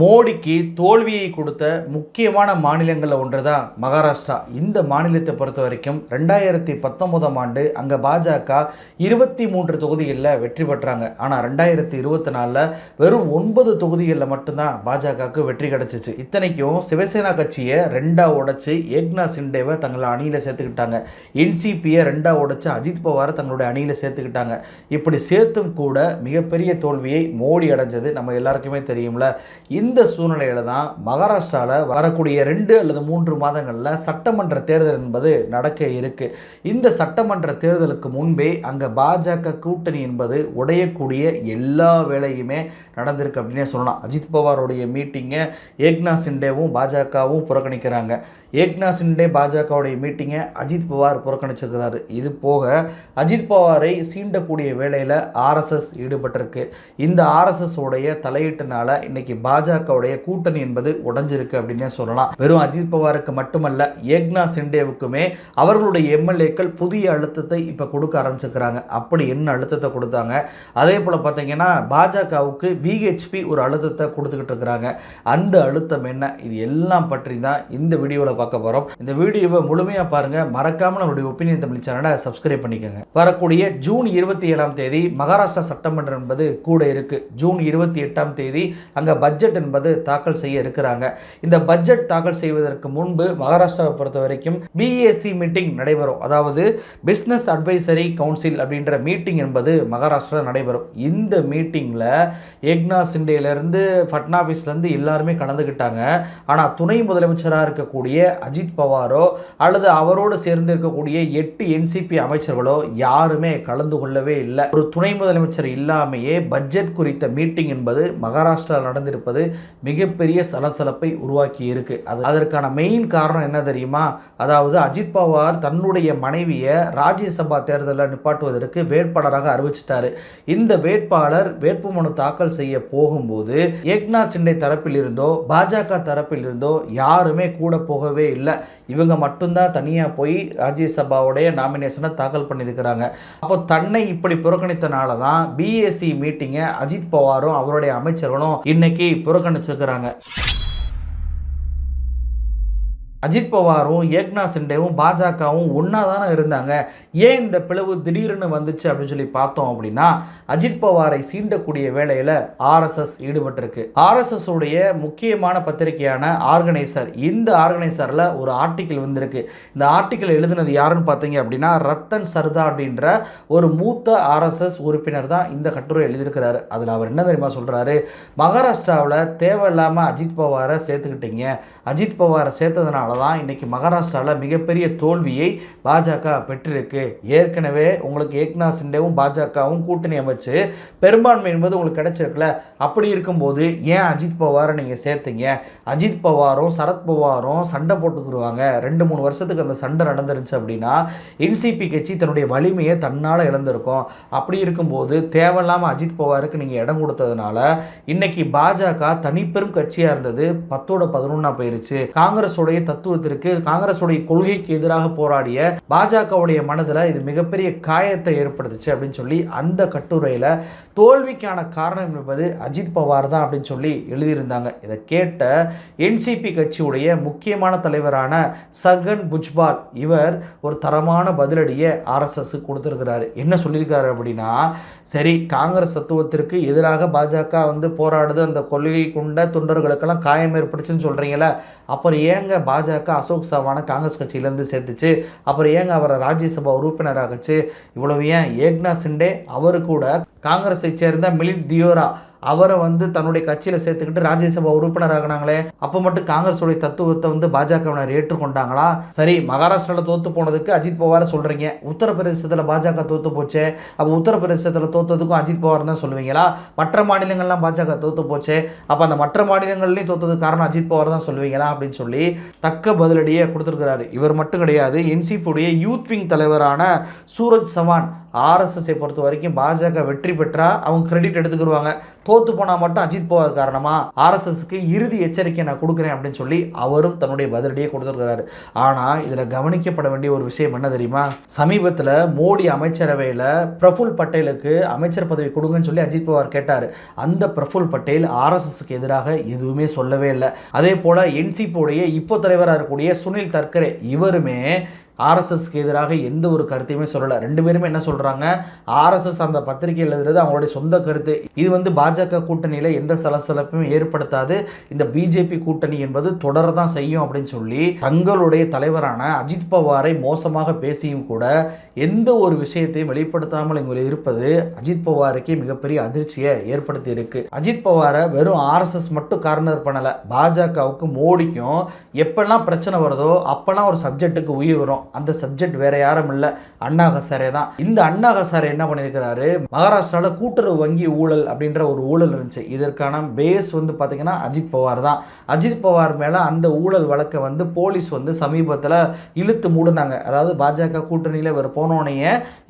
மோடிக்கு தோல்வியை கொடுத்த முக்கியமான மாநிலங்களில் ஒன்று தான் மகாராஷ்டிரா. இந்த மாநிலத்தை பொறுத்த வரைக்கும் ரெண்டாயிரத்தி பத்தொன்பதாம் ஆண்டு அங்கே பாஜக இருபத்தி மூன்று தொகுதிகளில் வெற்றி பெற்றாங்க. ஆனால் ரெண்டாயிரத்தி இருபத்தி நாலில் வெறும் ஒன்பது தொகுதிகளில் மட்டும்தான் பாஜகவுக்கு வெற்றி கிடைச்சிச்சு. இத்தனைக்கும் சிவசேனா கட்சியை ரெண்டாக உடைச்சு ஏக்னா சிண்டேவை தங்களை அணியில் சேர்த்துக்கிட்டாங்க. என்சிபியை ரெண்டாக உடைச்சு அஜித் பவாரை தங்களுடைய அணியில் சேர்த்துக்கிட்டாங்க. இப்படி சேர்த்தும் கூட மிகப்பெரிய தோல்வியை மோடி அடைஞ்சது நம்ம எல்லாருக்குமே தெரியும்ல. இந்த சூழ்நிலையில தான் மகாராஷ்டிராவில் வரக்கூடிய ரெண்டு அல்லது மூன்று மாதங்களில் சட்டமன்ற தேர்தல் என்பது நடக்க இருக்கு. இந்த சட்டமன்ற தேர்தலுக்கு முன்பே அங்கே பாஜக கூட்டணி என்பது உடையக்கூடிய எல்லா வேலையுமே நடந்திருக்கு அப்படின்னே சொல்லலாம். அஜித் பவாருடைய மீட்டிங்கை ஏக்னா சிண்டேவும் பாஜகவும் புறக்கணிக்கிறாங்க. ஏக்னா சிண்டே பாஜகவுடைய மீட்டிங்கை அஜித் பவார் புறக்கணிச்சிருக்கிறாரு. இது போக அஜித் பவாரை சீண்டக்கூடிய வேலையில் ஆர்எஸ்எஸ் ஈடுபட்டிருக்கு. இந்த ஆர்எஸ்எஸ் உடைய தலையீட்டுனால இன்னைக்கு பாஜகவுடைய கூட்டணி என்பது உடஞ்சிருக்கு அப்படின்னே சொல்லலாம். வெறும் அஜித் பவாருக்கு மட்டுமல்ல ஏக்னா சிண்டேவுக்குமே அவர்களுடைய எம்எல்ஏக்கள் புதிய அழுத்தத்தை இப்போ கொடுக்க ஆரம்பிச்சிருக்கிறாங்க. அப்படி என்ன அழுத்தத்தை கொடுத்தாங்க? அதே போல் பார்த்தீங்கன்னா பாஜகவுக்கு விஹெச்பி ஒரு அழுத்தத்தை கொடுத்துக்கிட்டு இருக்கிறாங்க. அந்த அழுத்தம் என்ன? இது எல்லாம் பற்றி தான் இந்த வீடியோவில் பார்க்க போகிறோம் இந்த வீடியோவை முழுமையாக பாருங்கள் மறக்காமல் நம்மளுடைய ஒப்பீனியன் தமிழ் சேனலை சப்ஸ்கிரைப் பண்ணிக்கோங்க. வரக்கூடிய ஜூன் இருபத்தி ஏழாம் தேதி மகாராஷ்டிரா சட்டமன்றம் என்பது கூட இருக்கு. ஜூன் இருபத்தி எட்டாம் தேதி அங்கே பட்ஜெட் என்பது தாக்கல் செய்ய இருக்கிறாங்க. இந்த பட்ஜெட் தாக்கல் செய்வதற்கு முன்பு மகாராஷ்டிராவை பொறுத்த வரைக்கும் பிஏசி மீட்டிங் நடைபெறும். அதாவது பிஸ்னஸ் அட்வைசரி கவுன்சில் அப்படின்ற மீட்டிங் என்பது மகாராஷ்டிரா நடைபெறும். இந்த மீட்டிங்கில் ஏக்னா சிண்டேலேருந்து ஃபட்னாவிஸ்லேருந்து எல்லாருமே கலந்துக்கிட்டாங்க ஆனால் துணை முதலமைச்சராக இருக்கக்கூடிய அஜித் பவாரோ அல்லது அவரோடு சேர்ந்து இருக்கக்கூடிய எட்டு என்சிபி அமைச்சர்களோ யாருமே கலந்து கொள்ளவே இல்லை. ஒரு துணை முதலமைச்சர் இல்லாமையே பட்ஜெட் குறித்த மீட்டிங் என்பது மகாராஷ்டிரா நடந்திருப்பது மிகப்பெரிய சலசலப்பை உருவாக்கி இருக்கு. அது அதற்கான மெயின் காரணம் என்ன தெரியுமா? அதாவது அஜித் பவார் தன்னுடைய மனைவியை ராஜ்யசபா தேர்தலில் நிப்பாட்டுவதற்கு வேட்பாளராக அறிவிச்சிட்டாரு. இந்த வேட்பாளர் வேட்புமனு தாக்கல் செய்ய போகும்போது ஏக்நாத் சிண்டே தரப்பில் இருந்தோ பாஜக தரப்பில் இருந்தோ யாருமே கூட போகவே இல்லை. இவங்க மட்டும்தான் தனியாக போய் ராஜ்யசபாவுடைய நாமினேஷனை தாக்கல் பண்ணியிருக்கிறாங்க. அப்போ தன்னை இப்படி புறக்கணித்தனால தான் பிஎஸ்சி மீட்டிங்கை அஜித் பவாரும் அவருடைய அமைச்சர்களும் இன்னைக்கு புறக்கணிச்சிருக்கிறாங்க. அஜித் பவாரும் ஏக்னா சிண்டேவும் பாஜகவும் ஒன்றா தானே இருந்தாங்க. ஏன் இந்த பிளவு திடீர்னு வந்துச்சு அப்படின்னு சொல்லி பார்த்தோம் அப்படின்னா அஜித் பவாரை சீண்டக்கூடிய வேலையில் ஆர்எஸ்எஸ் ஈடுபட்டிருக்கு. ஆர்எஸ்எஸ் உடைய முக்கியமான பத்திரிகையான ஆர்கனைசர் இந்த ஆர்கனைசரில் ஒரு ஆர்டிக்கிள் வந்திருக்கு. இந்த ஆர்டிக்கிள் எழுதினது யாருன்னு பார்த்தீங்க அப்படின்னா ரத்தன் சர்தா அப்படின்ற ஒரு மூத்த ஆர்எஸ்எஸ் உறுப்பினர் தான் இந்த கட்டுரை எழுதியிருக்கிறாரு. அதில் அவர் என்ன தெரியுமா சொல்கிறாரு மகாராஷ்டிராவில் தேவையில்லாமல் அஜித் பவாரை சேர்த்துக்கிட்டீங்க. அஜித் பவாரை சேர்த்ததுனால தான் இன்றைக்கி மகாராஷ்டிராவில் மிகப்பெரிய தோல்வியை பாஜக பெற்றிருக்கு. ஏற்கனவே உங்களுக்கு ஏக்நாத் சிண்டேவும் பாஜகவும் கூட்டணி அமைச்சு பெரும்பான்மை என்பது உங்களுக்கு கிடைச்சிருக்குல்ல அப்படி இருக்கும்போது ஏன் அஜித் பவாரை நீங்கள் சேர்த்தீங்க? அஜித் பவாரும் சரத் பவாரும் சண்டை போட்டுக்குருவாங்க. ரெண்டு மூணு வருஷத்துக்கு அந்த சண்டை நடந்துருச்சு அப்படின்னா என்சிபி கட்சி தன்னுடைய வலிமையை தன்னால் இழந்திருக்கும். அப்படி இருக்கும்போது தேவையில்லாமல் அஜித் பவாருக்கு நீங்கள் இடம் கொடுத்ததுனால இன்னைக்கு பாஜக தனிப்பெரும் கட்சியாக இருந்தது பத்தோட பதினொன்னா போயிருச்சு. காங்கிரஸோடைய தத்துவத்திற்கு காங்கிரஸுடைய கொள்கைக்கு எதிராக போராடிய பாஜகவுடைய மனதில் இது மிகப்பெரிய காயத்தை ஏற்படுத்துச்சு அப்படின்னு சொல்லி அந்த கட்டுரையில் தோல்விக்கான காரணம் என்பது அஜித் பவார் தான் அப்படின்னு சொல்லி எழுதியிருந்தாங்க. இதை கேட்ட என்சிபி கட்சியுடைய முக்கியமான தலைவரான சகன் புஜ்பால் இவர் ஒரு தரமான பதிலடியை ஆர்எஸ்எஸ் கொடுத்துருக்கிறாரு. என்ன சொல்லியிருக்காரு அப்படின்னா சரி காங்கிரஸ் தத்துவத்திற்கு எதிராக பாஜக வந்து போராடுது அந்த கொள்கை கொண்ட தொண்டர்களுக்கெல்லாம் காயம் ஏற்பட்டுச்சுன்னு சொல்கிறீங்களே அப்புறம் ஏங்க பாஜக அசோக் சவானை காங்கிரஸ் கட்சியிலேருந்து சேர்த்துச்சு. அப்புறம் ஏங்க அவரை ராஜ்யசபா உறுப்பினராகச்சு? இவ்வளவு ஏன்? ஏக்னா சிண்டே அவரு கூட காங்கிரஸை சேர்ந்த மிலிட் தியோரா அவரை வந்து தன்னுடைய கட்சியில் சேர்த்துக்கிட்டு ராஜ்யசபா உறுப்பினர் ஆகினாங்களே அப்போ மட்டும் காங்கிரஸுடைய தத்துவத்தை வந்து பாஜகவினர் ஏற்றுக்கொண்டாங்களா? சரி மகாராஷ்டிராவில் தோத்து போனதுக்கு அஜித் பவாரை சொல்கிறீங்க உத்தரப்பிரதேசத்தில் பாஜக தோத்து போச்சே. அப்போ உத்தரப்பிரதேசத்தில் தோத்ததுக்கும் அஜித் பவார் தான் சொல்லுவீங்களா? மற்ற மாநிலங்கள்லாம் பாஜக தோத்து போச்சே. அப்போ அந்த மற்ற மாநிலங்கள்லையும் தோத்ததுக்கு காரணம் அஜித் பவார் தான் சொல்லுவீங்களா? அப்படின்னு சொல்லி தக்க பதிலடியை கொடுத்துருக்கிறாரு. இவர் மட்டும் கிடையாது என்சிபியுடைய யூத் விங் தலைவரான சூரஜ் சவான். ஆர்எஸ்எஸ்ஸை பொறுத்த வரைக்கும் பாஜக வெற்றி பெற்றா அவங்க கிரெடிட் எடுத்துக்கிடுவாங்க தோத்து போனால் மட்டும் அஜித் பவார் காரணமாக ஆர்எஸ்எஸ்க்கு இறுதி எச்சரிக்கை நான் கொடுக்குறேன் அப்படின்னு சொல்லி அவரும் தன்னுடைய பதிலடியை கொடுத்துருக்கிறாரு. ஆனால் இதில் கவனிக்கப்பட வேண்டிய ஒரு விஷயம் என்ன தெரியுமா? சமீபத்தில் மோடி அமைச்சரவையில் பிரஃபுல் பட்டேலுக்கு அமைச்சர் பதவி கொடுங்கன்னு சொல்லி அஜித் பவார் கேட்டார். அந்த பிரஃபுல் பட்டேல் ஆர்எஸ்எஸ்க்கு எதிராக எதுவுமே சொல்லவே இல்லை. அதே போல் என்சிபியோடைய இப்போ தலைவராக இருக்கக்கூடிய சுனில் தர்கரே இவருமே ஆர்எஸ்எஸ்க்கு எதிராக எந்த ஒரு கருத்தையுமே சொல்லலை. ரெண்டு பேருமே என்ன சொல்கிறாங்க ஆர்எஸ்எஸ் அந்த பத்திரிகை எழுதுறது அவங்களுடைய சொந்த கருத்து. இது வந்து பாஜக கூட்டணியில் எந்த சலசலப்பும் ஏற்படுத்தாது. இந்த பிஜேபி கூட்டணி என்பது தொடர தான் செய்யும் அப்படின்னு சொல்லி தங்களுடைய தலைவரான அஜித் பவாரை மோசமாக பேசியும் கூட எந்த ஒரு விஷயத்தையும் வெளிப்படுத்தாமல் இங்கே இருப்பது அஜித் பவாருக்கு மிகப்பெரிய அதிர்ச்சியை ஏற்படுத்தி இருக்கு. அஜித் பவாரை வெறும் ஆர்எஸ்எஸ் மட்டும் கார்னர் பண்ணலை. பாஜகவுக்கு மோடிக்கும் எப்பெல்லாம் பிரச்சனை வருதோ அப்பெல்லாம் ஒரு சப்ஜெக்ட்டுக்கு உயிர் வரும். அந்த சப்ஜெக்ட் வேற யாரும் இல்லை. அண்ணா ஹசாரே தான். இந்த அண்ணா ஹசாரே என்ன பண்ணியிருக்கிறாரு மகாராஷ்டிராவில் கூட்டுறவு வங்கி ஊழல் அப்படின்ற ஒரு ஊழல் இருந்துச்சு. இதற்கான பேஸ் வந்து பார்த்தீங்கன்னா அஜித் பவார் தான். அஜித் பவார் மேலே அந்த ஊழல் வழக்கை வந்து போலீஸ் வந்து சமீபத்தில் இழுத்து மூடினாங்க. அதாவது பாஜக கூட்டணியில் இவர் போனோடனே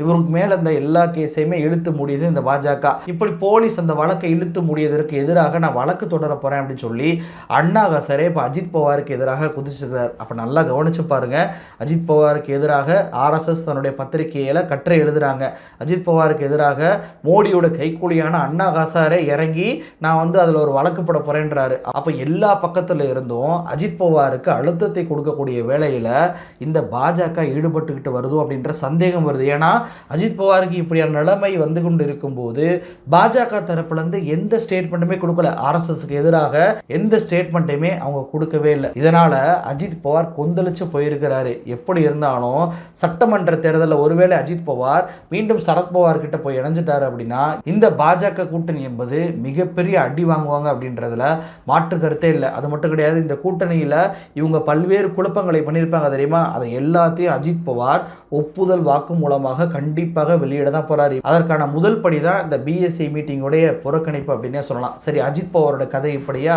இவருக்கு மேலே இந்த எல்லா கேஸையுமே இழுத்து முடியுது இந்த பாஜக. இப்படி போலீஸ் அந்த வழக்கை இழுத்து மூடியதற்கு எதிராக நான் வழக்கு தொடர போகிறேன் அப்படின்னு சொல்லி அண்ணா ஹசரே இப்போ அஜித் பவாருக்கு எதிராக குதிச்சிருக்கிறார். அப்போ நல்லா கவனிச்சு பாருங்க. அஜித் பவார் பவாருக்கு எதிராக ஆர்எஸ்எஸ் தன்னுடைய பத்திரிகையில் கட்டுரை எழுதுறாங்க. அஜித் பவாருக்கு எதிராக மோடியோட கைக்கூலியான அண்ணா ஹசாரே இறங்கி நான் வந்து அதில் ஒரு வழக்கு போட போகிறேன்றாரு அப்போ எல்லா பக்கத்தில் இருந்தும் அஜித் பவாருக்கு அழுத்தத்தை கொடுக்கக்கூடிய வேலையில் இந்த பாஜக ஈடுபட்டுக்கிட்டு வருதோ அப்படின்ற சந்தேகம் வருது. ஏன்னா அஜித் பவாருக்கு இப்படியான நிலைமை வந்து கொண்டு இருக்கும்போது பாஜக தரப்புலேருந்து எந்த ஸ்டேட்மெண்ட்டுமே கொடுக்கல. ஆர்எஸ்எஸ்க்கு எதிராக எந்த ஸ்டேட்மெண்ட்டையுமே அவங்க கொடுக்கவே இல்லை. இதனால் அஜித் பவார் கொந்தளிச்சு போயிருக்கிறாரு. எப்படி இருந்தாலும் சட்டமன்ற தேர்தலில் ஒருவேளை அஜித் பவார் மீண்டும் சரத்பவார் கிட்ட போய் இணைஞ்சிட்டார் அப்படின்னா இந்த பாஜக கூட்டணி என்பது மிகப்பெரிய அடி வாங்குவாங்க அப்படின்றதுல மாற்று கருத்தே இல்லை. அது மட்டும் கிடையாது இந்த கூட்டணியில் இவங்க பல்வேறு குழப்பங்களை பண்ணியிருப்பாங்க தெரியுமா? அதை எல்லாத்தையும் அஜித் பவார் ஒப்புதல் வாக்கு மூலமாக கண்டிப்பாக வெளியிட தான் போறாரு. அதற்கான முதல் படி தான் இந்த பிஎஸ்சி மீட்டிங்குடைய புறக்கணிப்பு அப்படின்னே சொல்லலாம். சரி அஜித் பவாரோட கதை இப்படியா?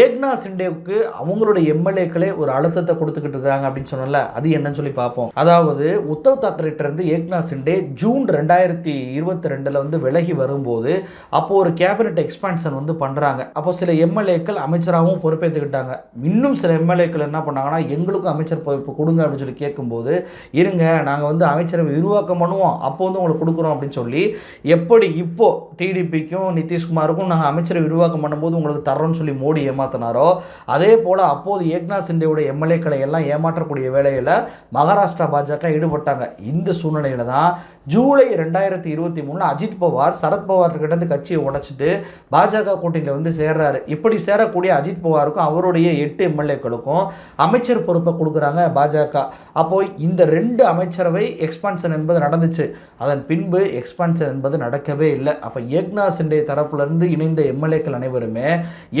ஏக்னா சிண்டேவுக்கு அவங்களுடைய எம்எல்ஏக்களே ஒரு அழுத்தத்தை கொடுத்துக்கிட்டு இருக்காங்க அப்படின்னு சொன்னல அது என்னன்னு சொல்லி பார்ப்போம். அதாவது உத்தவ் தாக்கரேட்ட இருந்து ஏக்நாத் சிண்டே ஜூன் ரெண்டாயிரத்தி இருபத்தி ரெண்டில் வந்து விலகி வரும்போது அப்போ ஒரு கேபினட் எக்ஸ்பான்ஷன் வந்து பண்ணுறாங்க அப்போ சில எம்எல்ஏக்கள் அமைச்சராகவும் பொறுப்பேற்றுக்கிட்டாங்க இன்னும் சில எம்எல்ஏக்கள் என்ன பண்ணாங்கன்னா எங்களுக்கும் அமைச்சர் பொறுப்பு கொடுங்க அப்படின்னு சொல்லி கேட்கும்போது இருங்க நாங்கள் வந்து அமைச்சரவை விரிவாக்கம் பண்ணுவோம். அப்போ வந்து உங்களுக்கு கொடுக்குறோம் அப்படின்னு சொல்லி எப்படி இப்போ டிடிபிக்கும் நிதிஷ்குமாருக்கும் நாங்கள் அமைச்சரை விரிவாக்கம் பண்ணும்போது உங்களுக்கு தர்றோம்னு சொல்லி மோடி ஏமாத்தினாரோ அதே போல் அப்போது ஏக்நாத் சிண்டேவோட எம்எல்ஏக்களை எல்லாம் ஏமாற்றக்கூடிய வேலையில் மகாராஷ்டிரா பாஜக ஈடுபட்டாங்க. இந்த சூழ்நிலையில தான் ஜூலை ரெண்டாயிரத்தி இருபத்தி மூணில் அஜித் பவார் சரத்பவார் கிட்டேருந்து கட்சியை உடைச்சிட்டு பாஜக கூட்டணியில் வந்து சேர்றாரு. இப்படி சேரக்கூடிய அஜித் பவாருக்கும் அவருடைய எட்டு எம்எல்ஏக்களுக்கும் அமைச்சர் பொறுப்பை கொடுக்குறாங்க பாஜக. அப்போது இந்த ரெண்டு அமைச்சரவை எக்ஸ்பான்ஷன் என்பது நடந்துச்சு. அதன் பின்பு எக்ஸ்பான்ஷன் என்பது நடக்கவே இல்லை. அப்போ ஏக்நாத் சிண்டே தரப்புலேருந்து இணைந்த எம்எல்ஏக்கள் அனைவருமே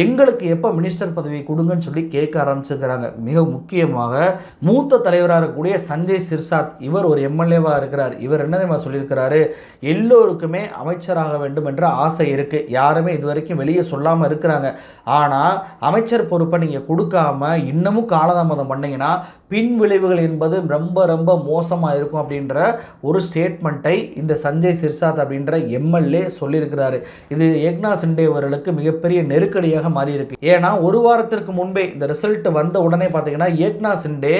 எங்களுக்கு எப்போ மினிஸ்டர் பதவி கொடுங்கன்னு சொல்லி கேட்க ஆரம்பிச்சிருக்கிறாங்க. மிக முக்கியமாக மூத்த தலைவராக இருக்கக்கூடிய சஞ்சய் சிர்சாத் இவர் ஒரு எம்எல்ஏவாக இருக்கிறார். இவர் என்ன தெரியுமா சொல்லியிருக்கிறாரு எல்லோருக்குமே அமைச்சராக வேண்டும் என்ற ஆசை இருக்குது யாருமே இது வரைக்கும் வெளியே சொல்லாமல் இருக்கிறாங்க. ஆனால் அமைச்சர் பொறுப்பை நீங்கள் கொடுக்காம இன்னமும் காலதாமதம் பண்ணீங்கன்னா பின் விளைவுகள் என்பது ரொம்ப ரொம்ப மோசமாக இருக்கும் அப்படின்ற ஒரு ஸ்டேட்மெண்ட்டை இந்த சஞ்சய் சிர்சாத் அப்படின்ற எம்எல்ஏ சொல்லியிருக்கிறாரு. இது ஏக்னா சிண்டே அவர்களுக்கு மிகப்பெரிய நெருக்கடியாக மாறி இருக்கு ஏன்னா ஒரு வாரத்திற்கு முன்பே இந்த ரிசல்ட் வந்த உடனே பார்த்தீங்கன்னா ஏக்னா சிண்டே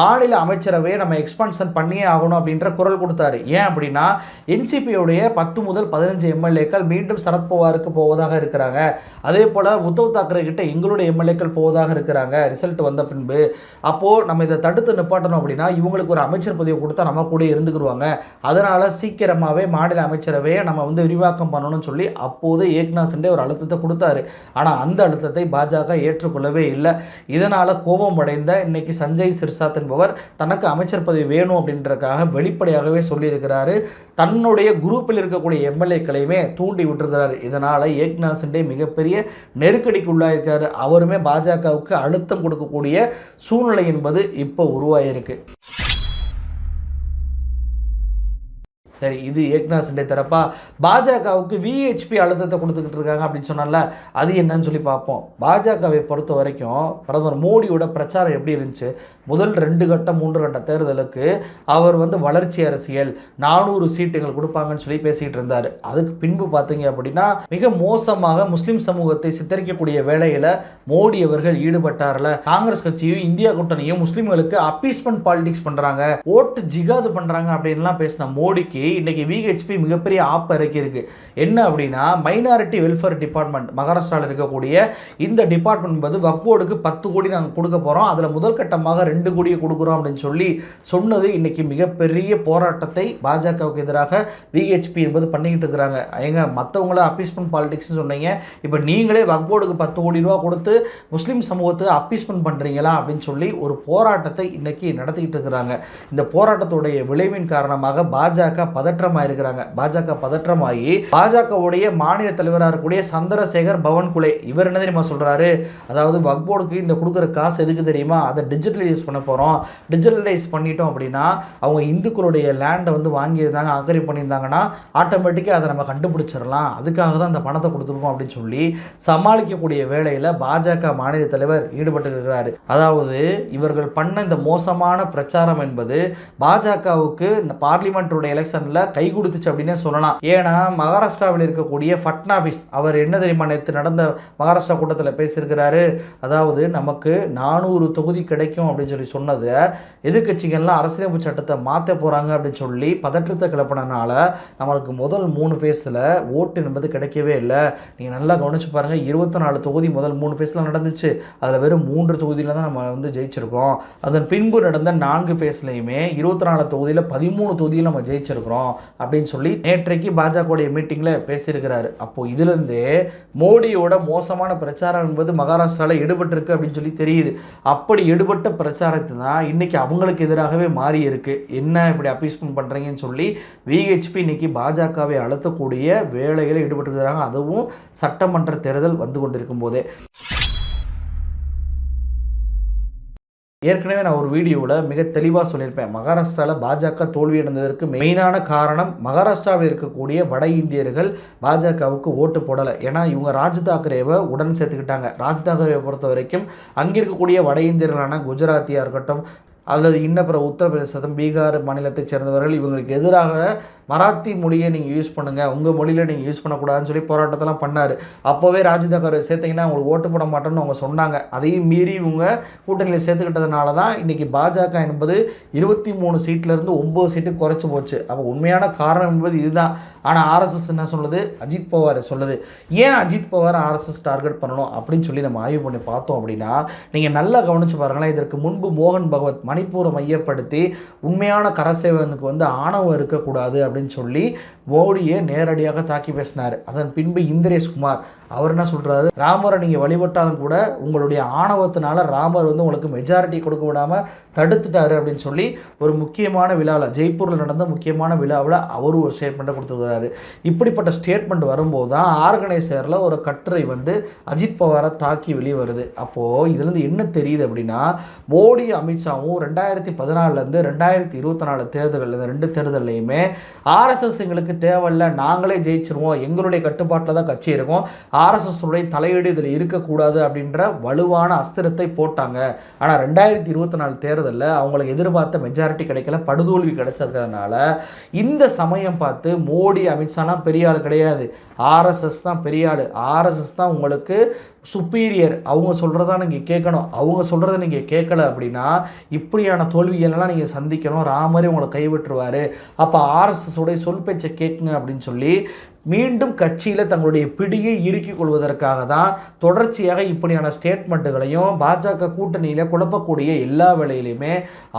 மாநில அமைச்சரவையை நம்ம எக்ஸ்பான்ஷன் பண்ணியே ஆகணும் அப்படின்ற குரல் கொடுத்தாரு. ஏன் அப்படின்னா என்சிபியுடைய பத்து முதல் பதினஞ்சு எம்எல்ஏக்கள் மீண்டும் சரத்பவாருக்கு போவதாக இருக்கிறாங்க. அதே போல் உத்தவ் தாக்கரே கிட்ட எங்களுடைய எம்எல்ஏக்கள் போவதாக இருக்கிறாங்க. ரிசல்ட் வந்த பின்பு அப்போது நம்ம இதை தடுத்து நிப்பாட்டணும் அப்படின்னா இவங்களுக்கு ஒரு அமைச்சர் பதவி கொடுத்தா நம்ம கூட இருந்துக்கிடுவாங்க அதனால் சீக்கிரமாகவே மாநில அமைச்சரவையை நம்ம வந்து விரிவாக்கம் பண்ணணும்னு சொல்லி அப்போது ஏக்நாத் சிண்டே ஒரு அழுத்தத்தை கொடுத்தாரு. ஆனால் அந்த அழுத்தத்தை பாஜக ஏற்றுக்கொள்ளவே இல்லை. இதனால் கோபம் அடைந்த இன்னைக்கு சஞ்சய் சிர்சாத் என்பவர் தனக்கு அமைச்சர் பதவி வேணும் அப்படின்றதுக்காக வெளிப்படையாகவே சொல்லியிருக்கிறாரு. தன்னுடைய குரூப்பில் இருக்கக்கூடிய எம்எல்ஏக்களையுமே தூண்டி விட்டுருக்கிறாரு. இதனால் ஏக்நாத் சிண்டே மிகப்பெரிய நெருக்கடிக்கு உள்ளாயிருக்காரு அவருமே பாஜகவுக்கு அழுத்தம் கொடுக்கக்கூடிய சூழ்நிலை என்பது இப்போ உருவாகியிருக்கு சரி இது ஏக்னா சிண்டே தரப்பா? பாஜகவுக்கு விஹெச்பி அழுத்தத்தை கொடுத்துக்கிட்டு இருக்காங்க அப்படின்னு சொன்னால அது என்னன்னு சொல்லி பார்ப்போம். பாஜகவை பொறுத்த வரைக்கும் பிரதமர் மோடியோட பிரச்சாரம் எப்படி இருந்துச்சு? முதல் ரெண்டு கட்டம் மூன்று கட்ட தேர்தலுக்கு அவர் வந்து வளர்ச்சி அரசியல் நானூறு சீட்டுகள் கொடுப்பாங்கன்னு சொல்லி பேசிக்கிட்டு இருந்தார். அதுக்கு பின்பு பார்த்தீங்க அப்படின்னா மிக மோசமாக முஸ்லீம் சமூகத்தை சித்தரிக்கக்கூடிய வேலையில் மோடி அவர்கள் ஈடுபட்டார்ல. காங்கிரஸ் கட்சியும் இந்தியா கூட்டணியும் முஸ்லீம்களுக்கு அப்பீஸ்மெண்ட் பாலிடிக்ஸ் பண்ணுறாங்க ஓட்டு ஜிகாது பண்ணுறாங்க அப்படின்லாம் பேசின மோடிக்கு இன்றைக்கி விஹெச்பி மிகப்பெரிய ஆப் இறக்கியிருக்கு. என்ன அப்படின்னா மைனாரிட்டி வெல்ஃபேர் டிபார்ட்மெண்ட் மகாராஷ்டிராவில் இருக்கக்கூடிய இந்த டிபார்ட்மெண்ட் என்பது வக்போர்டுக்கு பத்து கோடி நாங்கள் கொடுக்க போகிறோம் அதில் முதல் கட்டமாக ரெண்டு கோடியை கொடுக்குறோம் அப்படின்னு சொல்லி சொன்னது இன்றைக்கி மிகப்பெரிய போராட்டத்தை பாஜகவுக்கு எதிராக விஹெச்பி என்பது பண்ணிக்கிட்டு இருக்கிறாங்க. ஏங்க மற்றவங்கள அப்பீஸ்மெண்ட் பாலிடிக்ஸ்னு சொன்னீங்க. இப்போ நீங்களே வக்போர்டுக்கு பத்து கோடி ரூபா கொடுத்து முஸ்லீம் சமூகத்தை அப்பீஸ்மெண்ட் பண்ணுறீங்களா அப்படின்னு சொல்லி ஒரு போராட்டத்தை இன்றைக்கி நடத்திக்கிட்டு இருக்கிறாங்க. இந்த போராட்டத்துடைய விளைவின் காரணமாக பாஜக பதற்றமாக இருக்கிறாங்க பாஜக பதற்றமாகி பாஜகவுடைய மாநில தலைவராக இருக்கக்கூடிய சந்திரசேகர் பவன்குலே இவர் என்ன தெரியுமா சொல்றாரு? அதாவது வக்போர்டுக்கு இந்த கொடுக்குற காசு எதுக்கு தெரியுமா? அதை டிஜிட்டலைஸ் பண்ண போகிறோம் டிஜிட்டலைஸ் பண்ணிட்டோம் அப்படின்னா அவங்க இந்துக்களுடைய லேண்டை வந்து வாங்கியிருந்தாங்க அக்ரி பண்ணியிருந்தாங்கன்னா ஆட்டோமேட்டிக்காக அதை நம்ம கண்டுபிடிச்சிடலாம். அதுக்காக தான் அந்த பணத்தை கொடுத்துருக்கோம் அப்படின்னு சொல்லி சமாளிக்கக்கூடிய வேலையில் பாஜக மாநில தலைவர் ஈடுபட்டு இருக்கிறாரு அதாவது இவர்கள் பண்ண இந்த மோசமான பிரச்சாரம் என்பது பாஜகவுக்கு பார்லிமெண்ட்டுடைய எலெக்ஷனில் கை கொடுத்துச்சு அப்படின்னே சொல்லலாம். ஏன்னா மகாராஷ்டிராவில் இருக்கக்கூடிய ஃபட்னாவிஸ் அவர் என்ன தெரியுமா நேற்று நடந்த மகாராஷ்டிரா கூட்டத்தில் பேசியிருக்கிறாரு? அதாவது நமக்கு நானூறு தொகுதி கிடைக்கும் அப்படின்னு சொல்லி சொன்னதை எதிர்க்கட்சிகள்லாம் அரசியலமைப்பு சட்டத்தை மாற்ற போகிறாங்க அப்படின்னு சொல்லி பதற்றத்தை கிளப்பினனால நம்மளுக்கு முதல் மூணு பேஸில் ஓட்டு என்பது கிடைக்கவே இல்லை. நீங்கள் நல்லா கவனிச்சு பாருங்கள் இருபத்தி நாலு தொகுதி முதல் மூணு ஃபேஸில் நடந்துச்சு. அதில் வெறும் மூன்று தொகுதியில் தான் நம்ம வந்து ஜெயிச்சிருக்கோம். அதன் பின்பு நடந்த நான்கு பேஸ்லையுமே இருபத்தி நாலு தொகுதியில் பதிமூணு தொகுதியில் நம்ம ஜெயிச்சிருக்கிறோம். அப்படின்னு சொல்லி நேற்றைக்கு பாஜகவுடைய மீட்டிங்கில் பேசியிருக்கிறாரு. அப்போது இதுலேருந்து மோடியோட மோசமான பிரச்சாரம் என்பது மகாராஷ்டிராவில் ஈடுபட்டிருக்கு அப்படின்னு சொல்லி தெரியுது. அப்படி ஈடுபட்ட பிரச்சாரத்தை தான் இன்னைக்கு அவங்களுக்கு எதிராகவே மாறி இருக்கு என்ன இப்படி அப்பீஸ்மெண்ட் பண்ணுறீங்கன்னு சொல்லி விஹெச்பி இன்னைக்கு பாஜகவை அழுத்தக்கூடிய வேலைகளில் ஈடுபட்டிருக்கிறாங்க. அதுவும் சட்டமன்ற தேர்தல் வந்து கொண்டிருக்கும் போதே. ஏற்கனவே நான் ஒரு வீடியோவில் மிக தெளிவாக சொல்லியிருப்பேன். மகாராஷ்டிராவில் பாஜக தோல்வி அடைந்ததற்கு மெயினான காரணம் மகாராஷ்டிராவில் இருக்கக்கூடிய வட இந்தியர்கள் பாஜகவுக்கு ஓட்டு போடலை. ஏன்னா இவங்க ராஜ் தாக்கரேவை உடன் சேர்த்துக்கிட்டாங்க. ராஜ் தாக்கரேவை பொறுத்த வரைக்கும் அங்கே இருக்கக்கூடிய வட இந்தியர்களான குஜராத்தியாக இருக்கட்டும் அல்லது இன்னப்புற உத்தரப்பிரதேசம் பீகார் மாநிலத்தைச் சேர்ந்தவர்கள் இவங்களுக்கு எதிராக மராத்தி மொழியை நீங்கள் யூஸ் பண்ணுங்கள் உங்கள் மொழியில் நீங்கள் யூஸ் பண்ணக்கூடாதுன்னு சொல்லி போராட்டத்தெல்லாம் பண்ணார். அப்போவே ராஜ்தாக்கர் சேர்த்தீங்கன்னா அவங்களுக்கு ஓட்டு போட மாட்டோம்னு அவங்க சொன்னாங்க. அதையும் மீறி இவங்க கூட்டணியில் சேர்த்துக்கிட்டதுனால தான் இன்றைக்கி பாஜக என்பது இருபத்தி மூணு சீட்லேருந்து ஒம்பது சீட்டு குறைச்சி போச்சு. அப்போ உண்மையான காரணம் என்பது இதுதான். ஆனால் ஆர்எஸ்எஸ் என்ன சொல்லுது? அஜித் பவார் சொல்லுது. ஏன் அஜித் பவார் ஆர்எஸ்எஸ் டார்கெட் பண்ணணும் அப்படின்னு சொல்லி நம்ம ஆய்வு பண்ணி பார்த்தோம் அப்படின்னா நீங்கள் நல்லா கவனித்து பாருங்களேன் இதற்கு முன்பு மோகன் பகவத் மணிப்பூரை மையப்படுத்தி உண்மையான கரசேவனுக்கு வந்து ஆணவம் இருக்கக்கூடாது அப்படின்னு சொல்லி மோடியை நேரடியாக தாக்கி பேசினார். அதன் பின்பு இந்திரேஷ்குமார். அவர் என்ன சொல்கிறாரு ராமரை நீங்கள் வழிபட்டாலும் கூட உங்களுடைய ஆணவத்தினால ராமர் வந்து உங்களுக்கு மெஜாரிட்டி கொடுக்க விடாமல் தடுத்துட்டாரு அப்படின்னு சொல்லி ஒரு முக்கியமான விழாவில் ஜெய்ப்பூரில் நடந்த முக்கியமான விழாவில் அவரும் ஒரு ஸ்டேட்மெண்ட்டை கொடுத்துருக்காரு இப்படிப்பட்ட ஸ்டேட்மெண்ட் வரும்போது தான் ஆர்கனைசரில் ஒரு கட்டுரை வந்து அஜித் பவாரை தாக்கி வெளியே வருது அப்போது இதுலேருந்து என்ன தெரியுது அப்படின்னா மோடி அமித்ஷாவும் ரெண்டாயிரத்தி பதினாலுலேருந்து ரெண்டாயிரத்தி இருபத்தி நாலு தேர்தல்கள் இந்த ரெண்டு தேர்தல்லையுமே ஆர்எஸ்எஸ் எங்களுக்கு தேவையில்ல நாங்களே ஜெயிச்சிருவோம் எங்களுடைய கட்டுப்பாட்டில் தான் கட்சி இருக்கும். ஆர்எஸ்எஸ்டைய தலையீடு இதில் இருக்கக்கூடாது அப்படின்ற வலுவான அஸ்திரத்தை போட்டாங்க. ஆனால் ரெண்டாயிரத்தி இருபத்தி நாலு தேர்தலில் அவங்களுக்கு எதிர்பார்த்த மெஜாரிட்டி கிடைக்கல படுதோல்வி கிடைச்சதுனால இந்த சமயம் பார்த்து மோடி அமித்ஷாலாம் பெரிய ஆள் கிடையாது. ஆர்எஸ்எஸ் தான் பெரிய ஆள். ஆர்எஸ்எஸ் தான் உங்களுக்கு சுப்பீரியர் அவங்க சொல்கிறதா நீங்கள் கேட்கணும். அவங்க சொல்கிறத நீங்கள் கேட்கல அப்படின்னா இப்படியான தோல்வியெல்லாம் நீங்கள் சந்திக்கணும். ராமரே உங்களை கைவிட்டுருவார். அப்போ ஆர்எஸ்எஸ் உடைய சொல் பேச்சை கேட்குங்க அப்படின்னு சொல்லி மீண்டும் கட்சியில் தங்களுடைய பிடியை இறுக்கிக் கொள்வதற்காக தான் தொடர்ச்சியாக இப்படியான ஸ்டேட்மெண்ட்டுகளையும் பாஜக கூட்டணியில் குழப்பக்கூடிய எல்லா வேலையிலையுமே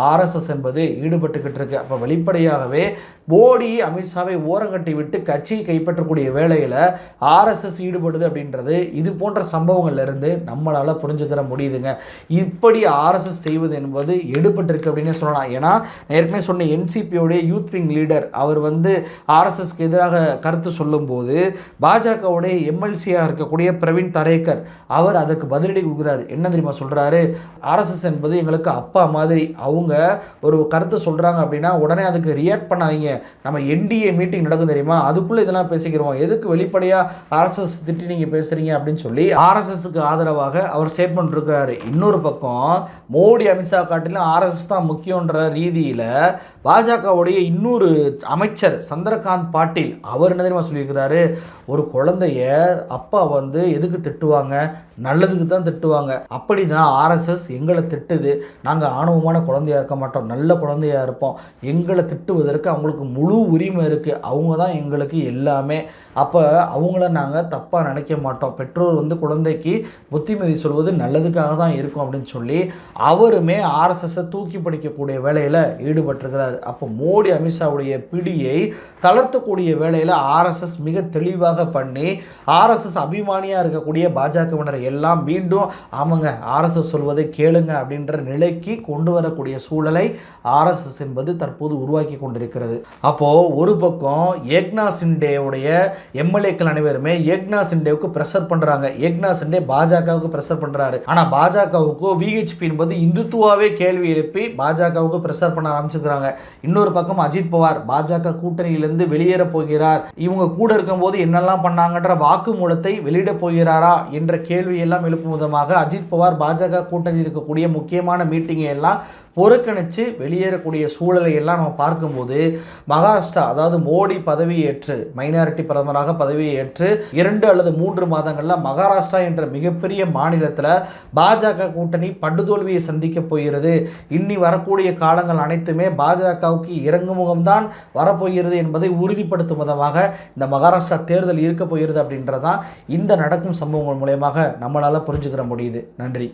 ஆர்எஸ்எஸ் என்பது ஈடுபட்டுக்கிட்டு இருக்கு. அப்போ வெளிப்படையாகவே மோடி அமித்ஷாவை ஓரங்கட்டி விட்டு கட்சியை கைப்பற்றக்கூடிய வேலையில் ஆர்எஸ்எஸ் ஈடுபடுது அப்படின்றது இது போன்ற சம்பவங்கள்லேருந்து நம்மளால் புரிஞ்சுக்கிற முடியுதுங்க. இப்படி ஆர்எஸ்எஸ் செய்வது என்பது எடுபட்டிருக்கு அப்படின்னு சொல்லலாம். ஏன்னா ஏற்கனவே சொன்ன என்சிபியோடைய யூத் விங் லீடர் அவர் வந்து ஆர்எஸ்எஸ்க்கு எதிராக கருத்து சொல்ல சொல்லும்போது பாஜகவுடைய எம்எல்சியாக இருக்கக்கூடிய பிரவீன் தரேக்கர் அவர் அதற்கு பதிலடி கொடுக்குறாரு. என்ன தெரியுமா சொல்கிறாரு ஆர்எஸ்எஸ் என்பது எங்களுக்கு அப்பா மாதிரி. அவங்க ஒரு கருத்தை சொல்கிறாங்க அப்படின்னா உடனே அதுக்கு ரியாக்ட் பண்ணாதீங்க. நம்ம என்டிஏ மீட்டிங் நடக்கும் தெரியுமா? அதுக்குள்ளே இதெல்லாம் பேசிக்கிறோம். எதுக்கு வெளிப்படையாக ஆர்எஸ்எஸ் திட்டி நீங்கள் பேசுகிறீங்க அப்படின்னு சொல்லி ஆர்எஸ்எஸ்க்கு ஆதரவாக அவர் ஸ்டேட்மெண்ட் இருக்கிறாரு இன்னொரு பக்கம் மோடி அமித்ஷா காட்டிலும் ஆர்எஸ்எஸ் தான் முக்கியன்ற ரீதியில் பாஜகவுடைய இன்னொரு அமைச்சர் சந்திரகாந்த் பாட்டீல் அவர் என்ன தெரியுமா சொல்லி சொல்லியிருக்கிறாரு. ஒரு குழந்தைய அப்பா வந்து எதுக்கு திட்டுவாங்க? நல்லதுக்கு தான் திட்டுவாங்க. அப்படி தான் ஆர்எஸ்எஸ் எங்களை திட்டுது. நாங்கள் ஆணவமான குழந்தையா இருக்க மாட்டோம். நல்ல குழந்தையா இருப்போம். எங்களை திட்டுவதற்கு அவங்களுக்கு முழு உரிமை இருக்குது அவங்க தான் எங்களுக்கு எல்லாமே. அப்போ அவங்கள நாங்கள் தப்பாக நினைக்க மாட்டோம். பெற்றோர் வந்து குழந்தைக்கு புத்திமதி சொல்வது நல்லதுக்காக தான் இருக்கும் அப்படின்னு சொல்லி அவருமே ஆர்எஸ்எஸ்ஸை தூக்கி பிடிக்கக்கூடிய வேலையில் ஈடுபட்டிருக்கிறார். அப்போ மோடி அமித்ஷாவுடைய பிடியை தளர்த்தக்கூடிய வேலையில் ஆர்எஸ்எஸ் மிக தெளிவாக பண்ணி ஆர்எஸ்எஸ் அபிமானியாக இருக்கக்கூடிய பாஜகவினர் எல்லாம் மீண்டும் ஆமாங்க ஆர்எஸ்எஸ் சொல்வதை கேளுங்க அப்படின்ற நிலைக்கு கொண்டு வரக்கூடிய சூழலை ஆர்எஸ்எஸ் என்பது தற்போது உருவாக்கி கொண்டிருக்கிறது. அப்போது ஒரு பக்கம் ஏக்னா சிண்டேவுடைய எம்எல்ஏக்கள் அனைவருமே ஏக்னா சிண்டேவுக்கு ப்ரெஷர் பண்ணுறாங்க ஏக்னா சிண்டே பாஜகவுக்கு ப்ரெஷர் பண்ணுறாரு ஆனால் பாஜகவுக்கு விஹெச்பி என்பது இந்துத்துவாவே கேள்வி எழுப்பி பாஜகவுக்கு ப்ரெஷர் பண்ண ஆரம்பிச்சிருக்கிறாங்க. இன்னொரு பக்கம் அஜித் பவார் பாஜக கூட்டணியிலிருந்து வெளியேற போகிறார். இவங்க கூட இருக்கும்போது என்னெல்லாம் பண்ணாங்கன்ற வாக்குமூலத்தை வெளியிட போகிறாரா என்ற கேள்வியெல்லாம் எழுப்பும் விதமாக அஜித் பவார் பாஜக கூட்டணி இருக்கக்கூடிய முக்கியமான மீட்டிங்கை எல்லாம் புறக்கணித்து வெளியேறக்கூடிய சூழலை எல்லாம் நம்ம பார்க்கும்போது மகாராஷ்டிரா அதாவது மோடி பதவியேற்று மைனாரிட்டி பிரதமராக பதவியேற்று இரண்டு அல்லது மூன்று மாதங்களில் மகாராஷ்டிரா என்ற மிகப்பெரிய மாநிலத்தில் பாஜக கூட்டணி படுதோல்வியை சந்திக்க போகிறது. இன்னி வரக்கூடிய காலங்கள் அனைத்துமே பாஜகவுக்கு இறங்கு முகம்தான் வரப்போகிறது என்பதை உறுதிப்படுத்தும் விதமாக இந்த மகாராஷ்டிரா தேர்தல் இருக்க போகிறது அப்படின்றதான் இந்த நடக்கும் சம்பவங்கள் மூலயமாக நம்மளால் புரிஞ்சுக்கிற முடியுது. நன்றி.